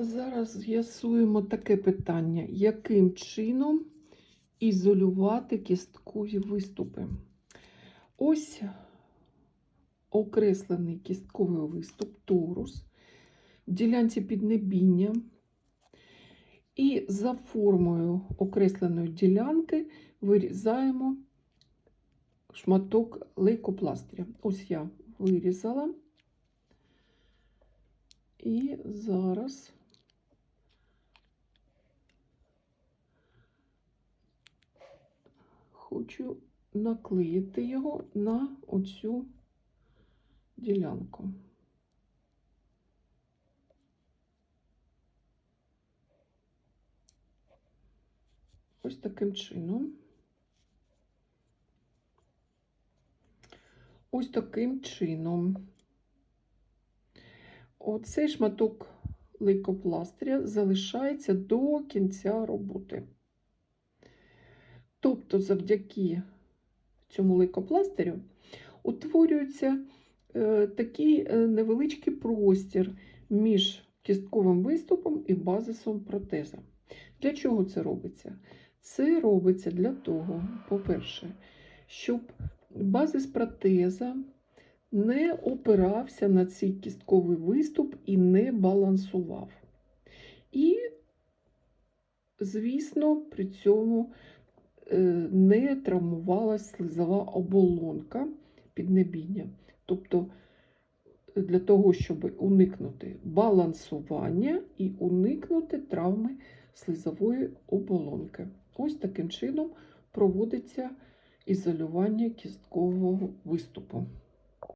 Зараз з'ясуємо таке питання: яким чином ізолювати кісткові виступи? Ось окреслений кістковий виступ, торус, в ділянці піднебіння. І за формою окресленої ділянки вирізаємо шматок лейкопластиря. Ось я вирізала. І зараз хочу наклеїти його на оцю ділянку. Ось таким чином. Ось таким чином. Оцей шматок лейкопластиря залишається до кінця роботи. Тобто, завдяки цьому лейкопластирю утворюється е, такий е, невеличкий простір між кістковим виступом і базисом протеза. Для чого це робиться? Це робиться для того, по-перше, щоб базис протеза не опирався на цей кістковий виступ і не балансував. І, звісно, при цьому не травмувалася слизова оболонка піднебіння. Тобто, для того, щоб уникнути балансування і уникнути травми слизової оболонки. Ось таким чином проводиться ізолювання кісткового виступу.